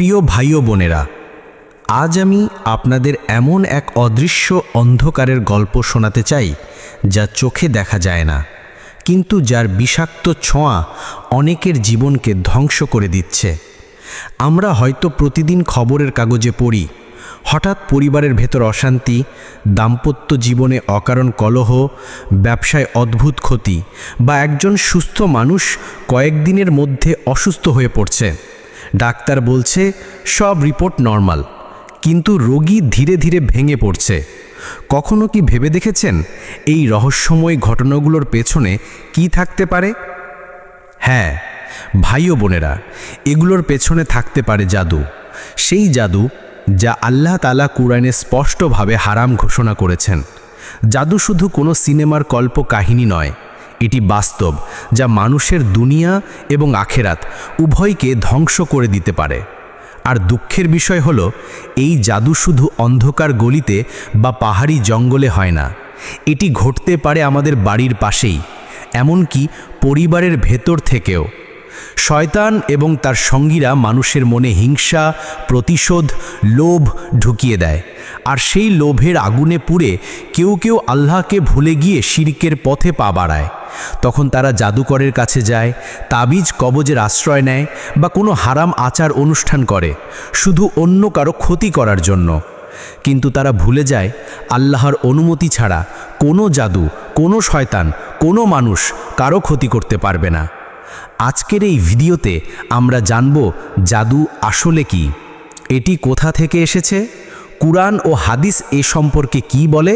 প্রিয় ভাই ও বোনেরা, আজ আমি আপনাদের এমন এক অদৃশ্য অন্ধকারের গল্প শোনাতে চাই, যা চোখে দেখা যায় না, কিন্তু যার বিষাক্ত ছোঁয়া অনেকের জীবনকে ধ্বংস করে দিচ্ছে। আমরা হয়তো প্রতিদিন খবরের কাগজে পড়ি, হঠাৎ পরিবারের ভেতর অশান্তি, দাম্পত্য জীবনে অকারণ কলহ, ব্যবসায় অদ্ভুত ক্ষতি বা একজন সুস্থ মানুষ কয়েকদিনের মধ্যে অসুস্থ হয়ে পড়ছে। ডাক্তার বলছে, সব রিপোর্ট নর্মাল, কিন্তু রোগী ধীরে ধীরে ভেঙে পড়ছে। কখনো কি ভেবে দেখেছেন এই রহস্যময় ঘটনাগুলোর পেছনে কি থাকতে পারে? হ্যাঁ ভাই ও বোনেরা, এগুলোর পেছনে থাকতে পারে জাদু। সেই জাদু যা আল্লাহ তালা কুরআনে স্পষ্টভাবে হারাম ঘোষণা করেছেন। জাদু শুধু কোনো সিনেমার কল্প কাহিনী নয় এটি বাস্তব, যা মানুষের দুনিয়া এবং আখেরাত উভয়কে ধ্বংস করে দিতে পারে। আর দুঃখের বিষয় হলো, এই জাদু শুধু অন্ধকার গলিতে বা পাহাড়ি জঙ্গলে হয় না। এটি ঘটতে পারে আমাদের বাড়ির পাশেই, এমনকি পরিবারের ভেতর থেকেও। শয়তান এবং তার সঙ্গীরা মানুষের মনে হিংসা, প্রতিশোধ, লোভ ঢুকিয়ে দেয়। আর সেই লোভের আগুনে পুড়ে কেউ কেউ আল্লাহকে ভুলে গিয়ে শিরকের পথে পা বাড়ায়। তখন তারা জাদুকরের কাছে যায়, তাবিজ কবজের আশ্রয় নেয় বা কোনো হারাম আচার অনুষ্ঠান করে, শুধু অন্য কারও ক্ষতি করার জন্য। কিন্তু তারা ভুলে যায়, আল্লাহর অনুমতি ছাড়া কোনো জাদু, কোনো শয়তান, কোনো মানুষ কারও ক্ষতি করতে পারবে না। আজকের এই ভিডিওতে আমরা জানব জাদু আসলে কি? এটি কোথা থেকে এসেছে? কুরআন ও হাদিস এ সম্পর্কে কি বলে?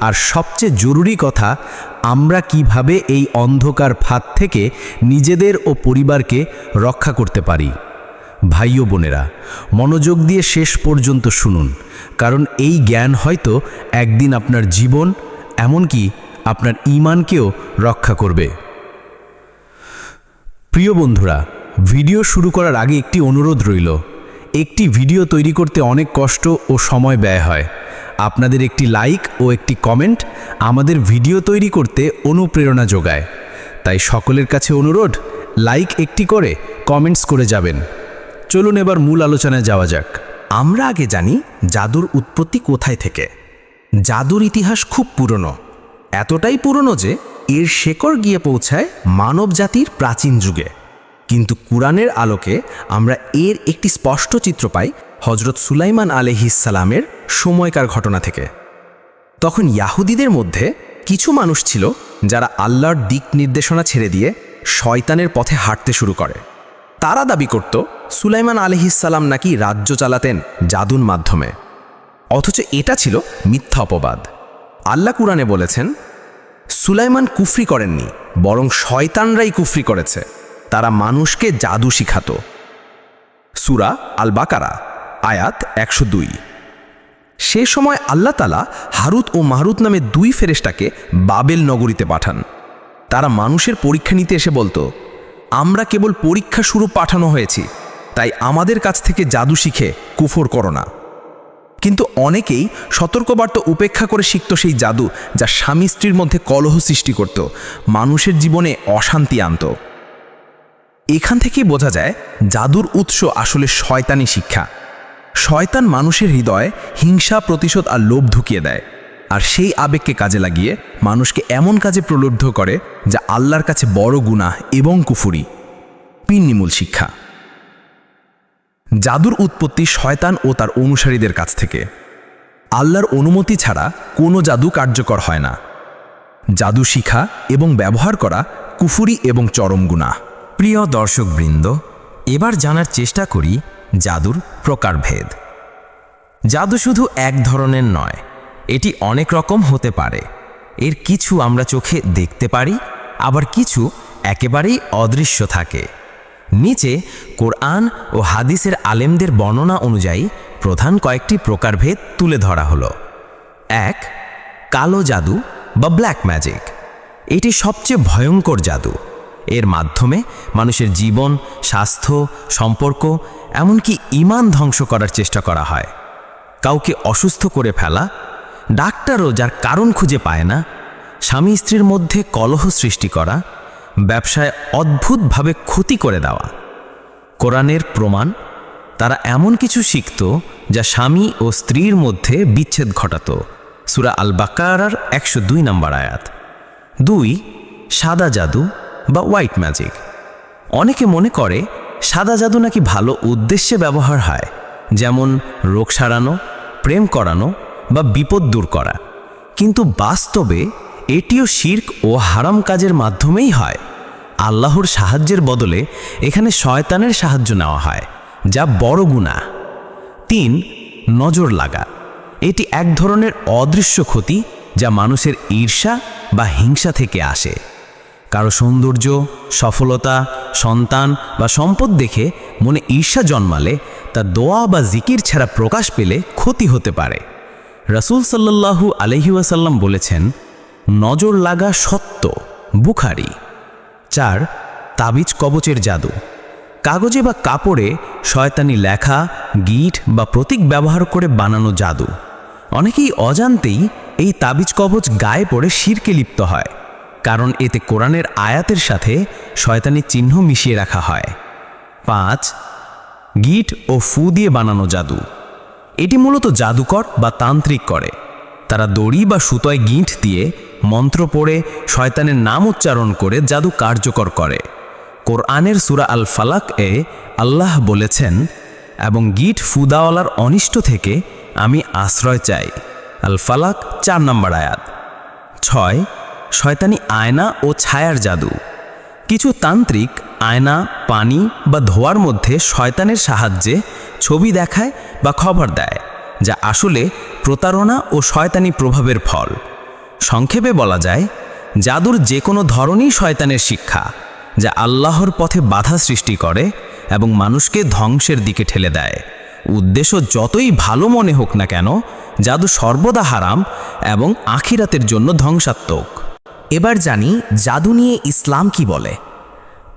আর সবচেয়ে জরুরি কথা, আমরা কীভাবে এই অন্ধকার ফাঁদ থেকে নিজেদের ও পরিবারকে রক্ষা করতে পারি? ভাই ও বোনেরা, মনোযোগ দিয়ে শেষ পর্যন্ত শুনুন, কারণ এই জ্ঞান হয়তো একদিন আপনার জীবন, এমনকি আপনার ইমানকেও রক্ষা করবে। প্রিয় বন্ধুরা, ভিডিও শুরু করার আগে একটি অনুরোধ রইল। একটি ভিডিও তৈরি করতে অনেক কষ্ট ও সময় ব্যয় হয়। আপনাদের একটি লাইক ও একটি কমেন্ট আমাদের ভিডিও তৈরি করতে অনুপ্রেরণা যোগায়। তাই সকলের কাছে অনুরোধ, লাইক একটি করে কমেন্টস করে যাবেন। চলুন এবার মূল আলোচনায় যাওয়া যাক। আমরা আগে জানি জাদুর উৎপত্তি কোথায় থেকে। জাদুর ইতিহাস খুব পুরনো। এতটাই পুরনো যে এর শেকড় গিয়ে পৌঁছায় মানব জাতির প্রাচীন যুগে। কিন্তু কুরআনের আলোকে আমরা এর একটি স্পষ্ট চিত্র পাই হজরত সুলাইমান আলহিসালামের সময়কার ঘটনা থেকে। তখন ইয়াহুদিদের মধ্যে কিছু মানুষ ছিল যারা আল্লাহর দিক নির্দেশনা ছেড়ে দিয়ে শয়তানের পথে হাঁটতে শুরু করে। তারা দাবি করত, সুলাইমান আলহিসাল্লাম নাকি রাজ্য চালাতেন জাদুর মাধ্যমে। অথচ এটা ছিল মিথ্যা অপবাদ। আল্লাহ কুরআনে বলেছেন, সুলাইমান কুফরি করেননি, বরং শয়তানরাই কুফরি করেছে। তারা মানুষকে জাদু শিখাতো। সুরা আল বাকারা আয়াত একশো দুই। সে সময় আল্লাহ তালা হারুত ও মাহরুত নামে দুই ফেরেশতাকে বাবেল নগরীতে পাঠান। তারা মানুষের পরীক্ষা নিতে এসে বলতো, আমরা কেবল পরীক্ষা শুরু পাঠানো হয়েছি, তাই আমাদের কাছ থেকে জাদু শিখে কুফর করো না। কিন্তু অনেকেই সতর্কবার্তা উপেক্ষা করে শিখত সেই জাদু, যা স্বামী স্ত্রীর মধ্যে কলহ সৃষ্টি করত, মানুষের জীবনে অশান্তি আনত। এখান থেকেই বোঝা যায়, জাদুর উৎস আসলে শয়তানি শিক্ষা। শয়তান মানুষের হৃদয়ে হিংসা, প্রতিশোধ আর লোভ ঢুকিয়ে দেয়। আর সেই আবেগকে কাজে লাগিয়ে মানুষকে এমন কাজে প্রলুব্ধ করে যা আল্লাহর কাছে বড় গুনাহ এবং কুফুরি। পিন্নিমূল শিক্ষা। জাদুর উৎপত্তি শয়তান ও তার অনুসারীদের কাছ থেকে। আল্লাহর অনুমতি ছাড়া কোনো জাদু কার্যকর হয় না। জাদু শিখা এবং ব্যবহার করা কুফুরি এবং চরম গুনাহ। প্রিয় দর্শকবৃন্দ, এবার জানার চেষ্টা করি জাদুর প্রকারভেদ। জাদু শুধু এক ধরনের নয়, এটি অনেক রকম হতে পারে। এর কিছু আমরা চোখে দেখতে পারি, আবার কিছু একেবারেই অদৃশ্য থাকে। নিচে কোরআন ও হাদিসের আলেমদের বর্ণনা অনুযায়ী প্রধান কয়েকটি প্রকারভেদ তুলে ধরা হলো। এক, কালো জাদু বা ব্ল্যাক ম্যাজিক এটি সবচেয়ে ভয়ঙ্কর জাদু। এর মাধ্যমে মানুষের জীবন, স্বাস্থ্য, সম্পর্ক, এমনকি ইমান ধ্বংস করার চেষ্টা করা হয়। কাউকে অসুস্থ করে ফেলা, ডাক্তারও যার কারণ খুঁজে পায় না, স্বামী স্ত্রীর মধ্যে কলহ সৃষ্টি করা, ব্যবসায় অদ্ভুতভাবে ক্ষতি করে দেওয়া। কোরআনের প্রমাণ, তারা এমন কিছু শিখত যা স্বামী ও স্ত্রীর মধ্যে বিচ্ছেদ ঘটাত। সুরা আল বাকারার একশো দুই নম্বর আয়াত। দুই, সাদা জাদু বা হোয়াইট ম্যাজিক অনেকে মনে করে সাদা জাদু নাকি ভালো উদ্দেশ্যে ব্যবহার হয়, যেমন রোগ সারানো, প্রেম করানো বা বিপদ দূর করা। কিন্তু বাস্তবে এটিও শির্ক ও হারাম কাজের মাধ্যমেই হয়। আল্লাহর সাহায্যের বদলে এখানে শয়তানের সাহায্য নেওয়া হয়, যা বড় গুণা তিন, নজর লাগা। এটি এক ধরনের অদৃশ্য ক্ষতি যা মানুষের ঈর্ষা বা হিংসা থেকে আসে। কারও সৌন্দর্য, সফলতা, সন্তান বা সম্পদ দেখে মনে ঈর্ষা জন্মালে তা দোয়া বা জিকির ছাড়া প্রকাশ পেলে ক্ষতি হতে পারে। রাসূল সাল্লাল্লাহু আলহি ওয়াসাল্লাম বলেছেন, নজর লাগা সত্য, বুখারি। চার, তাবিজ কবচের জাদু। কাগজে বা কাপড়ে শয়তানি লেখা, গিট বা প্রতীক ব্যবহার করে বানানো জাদু। অনেকেই অজান্তেই এই তাবিজ কবচ গায়ে পড়ে শিরকে লিপ্ত হয়। কারণ এতে কোরআনের আয়াতের সাথে শয়তানি চিহ্ন মিশিয়ে রাখা হয়। পাঁচ, গিট ও ফু দিয়ে বানানো জাদু। এটি মূলত জাদুকর বা তান্ত্রিক করে। তারা দড়ি বা সুতোয় গিঁট দিয়ে মন্ত্র পড়ে শয়তানের নাম উচ্চারণ করে জাদু কার্যকর করে। কোরআনের সুরা আল ফালাক এ আল্লাহ বলেছেন, এবং গিট ফুদাওয়ালার অনিষ্ট থেকে আমি আশ্রয় চাই। আল ফালাক চার নম্বর আয়াত। ছয় শয়তানি আয়না ও ছায়ার জাদু। কিছু তান্ত্রিক আয়না, পানি বা ধোয়ার মধ্যে শয়তানের সাহায্যে ছবি দেখায় বা খবর দেয়, যা আসলে প্রতারণা ও শয়তানি প্রভাবের ফল। সংক্ষেপে বলা যায়, জাদুর যে কোনো ধরনই শয়তানের শিক্ষা, যা আল্লাহর পথে বাধা সৃষ্টি করে এবং মানুষকে ধ্বংসের দিকে ঠেলে দেয়। উদ্দেশ্য যতই ভালো মনে হোক না কেন, জাদু সর্বদা হারাম এবং আখিরাতের জন্য ধ্বংসাত্মক। এবার জানি জাদু নিয়ে ইসলাম কি বলে।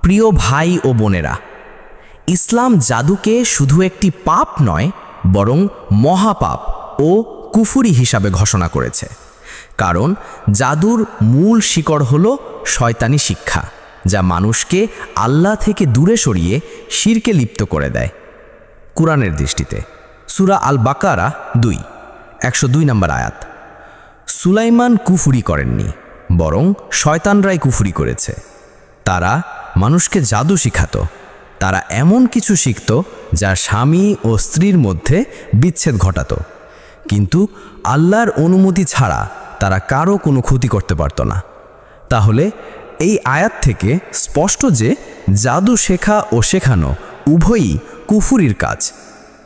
প্রিয় ভাই ও বোনেরা, ইসলাম জাদুকে শুধু একটি পাপ নয়, বরং মহাপাপ ও কুফুরি হিসাবে ঘোষণা করেছে। কারণ জাদুর মূল শিকড় হল শয়তানি শিক্ষা, যা মানুষকে আল্লাহ থেকে দূরে সরিয়ে শিরকে লিপ্ত করে দেয়। কোরআনের দৃষ্টিতে, সুরা আল বাকারা দুই, একশো দুই নম্বর আয়াত। সুলাইমান কুফুরি করেননি বরং শয়তানরাই কুফুরি করেছে। তারা মানুষকে জাদু শিখাতো। তারা এমন কিছু শিখত যা স্বামী ও স্ত্রীর মধ্যে বিচ্ছেদ ঘটাত। কিন্তু আল্লাহর অনুমতি ছাড়া তারা কারও কোনো ক্ষতি করতে পারত না। তাহলে এই আয়াত থেকে স্পষ্ট যে জাদু শেখা ও শেখানো উভয়ই কুফুরির কাজ।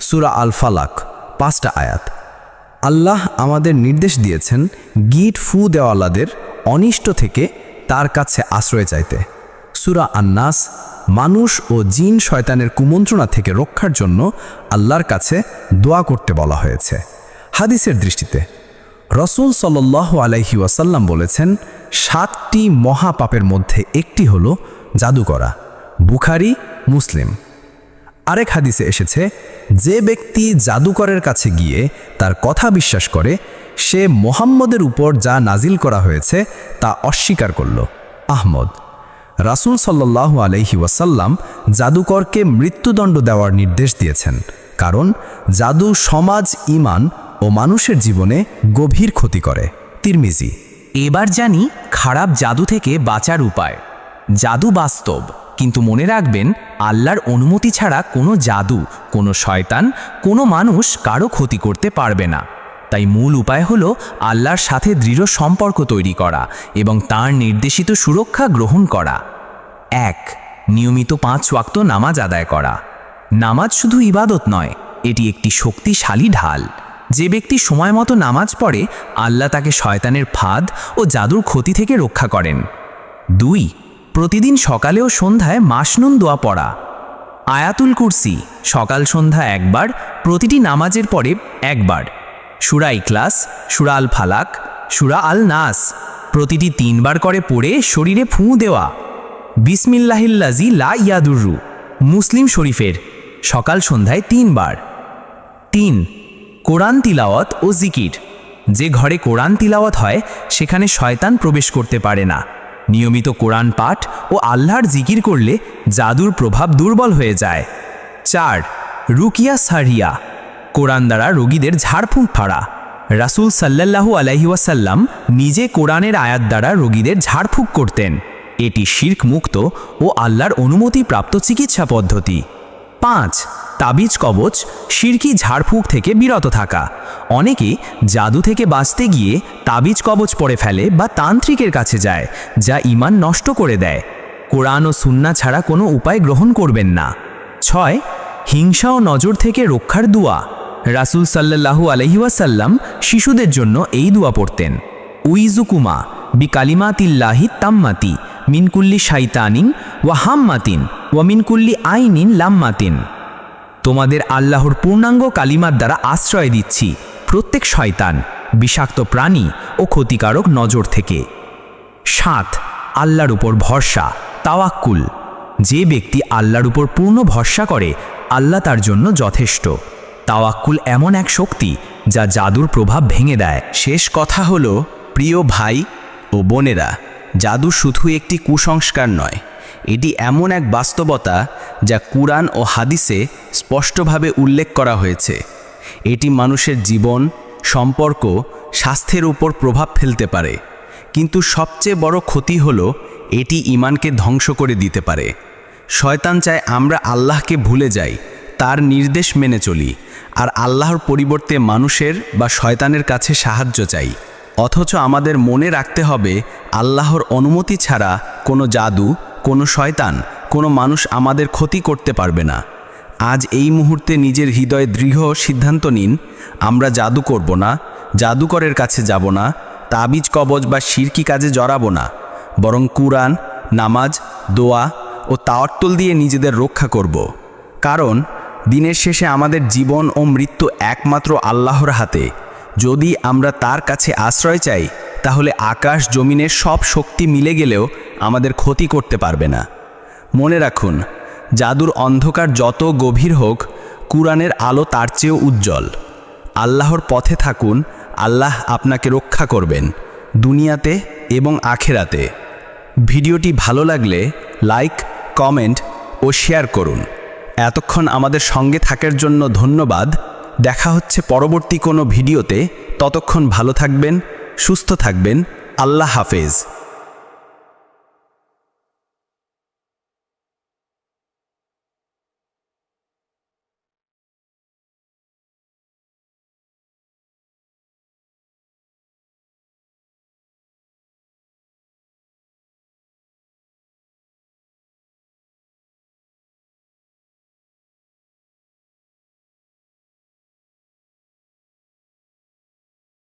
সুরা আল ফালাক পাঁচটা আয়াত। আল্লাহ আমাদের নির্দেশ দিয়েছেন গিট ফু দেওয়ালাদের অনিষ্ট থেকে তার কাছে আশ্রয় চাইতে। সুরা আন্নাস, মানুষ ও জিন শয়তানের কুমন্ত্রণা থেকে রক্ষার জন্য আল্লাহর কাছে দোয়া করতে বলা হয়েছে। হাদিসের দৃষ্টিতে, রসুল সাল্লাহ আলাইহি ওয়াসাল্লাম বলেছেন, সাতটি মহাপাপের মধ্যে একটি হল জাদু করা বুখারি, মুসলিম। আরেক হাদিসে এসেছে, যে ব্যক্তি জাদুকরের কাছে গিয়ে তার কথা বিশ্বাস করে, সে মোহাম্মদের উপর যা নাজিল করা হয়েছে, তা অস্বীকার করল। আহমদ, রাসুল সাল্লাহ আলহি ওয়াসাল্লাম জাদুকরকে মৃত্যুদণ্ড দেওয়ার নির্দেশ দিয়েছেন, কারণ জাদু সমাজ, ইমান ও মানুষের জীবনে গভীর ক্ষতি করে। তিরমিজি, এবার জানি খারাপ জাদু থেকে বাঁচার উপায়। জাদু বাস্তব। কিন্তু মনে রাখবেন, আল্লাহর অনুমতি ছাড়া কোনো জাদু, কোনো শয়তান, কোনো মানুষ কারও ক্ষতি করতে পারবে না। তাই মূল উপায় হলো আল্লাহর সাথে দৃঢ় সম্পর্ক তৈরি করা এবং তার নির্দেশিত সুরক্ষা গ্রহণ করা। এক, নিয়মিত পাঁচ ওয়াক্ত নামাজ আদায় করা। নামাজ শুধু ইবাদত নয়, এটি একটি শক্তিশালী ঢাল। যে ব্যক্তি সময় মতো নামাজ পড়ে, আল্লাহ তাকে শয়তানের ফাঁদ ও জাদুর ক্ষতি থেকে রক্ষা করেন। দুই প্রতিদিন সকালে ও সন্ধ্যায় মাসনুন দোয়া পড়া। আয়াতুল কুরসি, সকাল সন্ধ্যা একবার, প্রতিটি নামাজের পরে একবার। সুরা ইখলাস, সুরা আল ফালাক, সুরা আল নাস, প্রতিটি তিনবার করে পড়ে শরীরে ফুঁ দেওয়া। বিসমিল্লাহিল্লাজি লা ইয়াদুররু, মুসলিম শরীফের, সকাল সন্ধ্যায় তিনবার। তিন, কোরআন তিলাওয়াত ও জিকির। যে ঘরে কোরআন তিলাওয়াত হয়, সেখানে শয়তান প্রবেশ করতে পারে না। নিয়মিত কোরআন পাঠ ও আল্লাহর জিকির করলে জাদুর প্রভাব দুর্বল হয়ে যায়। চার, রুকিয়া সারিয়া। কোরআন দ্বারা রোগীদের ঝাড়ফুঁক ফাড়া। রাসূল সাল্লাল্লাহু আলাইহি ওয়াসাল্লাম নিজে কোরআনের আয়াত দ্বারা রোগীদের ঝাড়ফুঁক করতেন। এটি শির্ক মুক্ত ও আল্লাহর অনুমতিপ্রাপ্ত চিকিৎসা পদ্ধতি। পাঁচ তাবিজ কবচ শিরকি ঝাড়ফুঁক থেকে বিরত থাকা। অনেকে জাদু থেকে বাঁচতে গিয়ে তাবিজ কবচ পরে ফেলে বা তান্ত্রিকের কাছে যায়, যা ইমান নষ্ট করে দেয়। কোরআন ও সুন্না ছাড়া কোনো উপায় গ্রহণ করবেন না। ছয়, হিংসা ও নজর থেকে রক্ষার দুয়া। রাসূল সাল্লাল্লাহু আলহি ওয়াসাল্লাম শিশুদের জন্য এই দুয়া পড়তেন। উইজুকুমা বি বিকালিমাতিল্লাহি তাম্মাতি, মিনকুল্লি শাইতানিন ওয়া হাম্মাতিন ওয়া মিনকুল্লি আইনিন লাম্মাতিন। তোমাদের আল্লাহর পূর্ণাঙ্গ কালিমার দ্বারা আশ্রয় দিচ্ছি, প্রত্যেক শয়তান, বিষাক্ত প্রাণী ও ক্ষতিকারক নজর থেকে। সাত, আল্লাহর উপর ভরসা, তাওয়াক্কুল। যে ব্যক্তি আল্লাহর উপর পূর্ণ ভরসা করে, আল্লাহ তার জন্য যথেষ্ট। তাওয়াক্কুল এমন এক শক্তি যা জাদুর প্রভাব ভেঙে দেয়। শেষ কথা হলো, প্রিয় ভাই ও বোনেরা, জাদু শুধু একটি কুসংস্কার নয় এটি এমন এক বাস্তবতা যা কুরআন ও হাদিসে স্পষ্টভাবে উল্লেখ করা হয়েছে। এটি মানুষের জীবন, সম্পর্ক, স্বাস্থ্যের উপর প্রভাব ফেলতে পারে। কিন্তু সবচেয়ে বড় ক্ষতি হল এটি ইমানকে ধ্বংস করে দিতে পারে। শয়তান চায় আমরা আল্লাহকে ভুলে যাই, তার নির্দেশ মেনে চলি, আর আল্লাহর পরিবর্তে মানুষের বা শয়তানের কাছে সাহায্য চাই। অথচ আমাদের মনে রাখতে হবে, আল্লাহর অনুমতি ছাড়া কোনো জাদু কোনো শয়তান, কোনো মানুষ আমাদের ক্ষতি করতে পারবে না। আজ এই মুহূর্তে নিজের হৃদয়ে দৃঢ় সিদ্ধান্ত নিন, আমরা জাদু করব না, জাদুকরের কাছে যাব না, তাবিজ, কবজ বা শিরকি কাজে জড়াবো না, বরং কুরআন, নামাজ, দোয়া ও তাওয়াত্তুল দিয়ে নিজেদের রক্ষা করব। কারণ, দিনের শেষে আমাদের জীবন ও মৃত্যু একমাত্র আল্লাহর হাতে। যদি আমরা তার কাছে আশ্রয় চাই, তাহলে আকাশ জমিনের সব শক্তি মিলে গেলেও আমাদের ক্ষতি করতে পারবে না। মনে রাখুন, জাদুর অন্ধকার যত গভীর হোক, কুরআনের আলো তার চেয়েও উজ্জ্বল। আল্লাহর পথে থাকুন, আল্লাহ আপনাকে রক্ষা করবেন, দুনিয়াতে এবং আখেরাতে। ভিডিওটি ভালো লাগলে লাইক, কমেন্ট ও শেয়ার করুন। এতক্ষণ আমাদের সঙ্গে থাকার জন্য ধন্যবাদ। দেখা হচ্ছে পরবর্তী কোনো ভিডিওতে। ততক্ষণ ভালো থাকবেন, সুস্থ থাকবেন। আল্লাহ হাফেজ।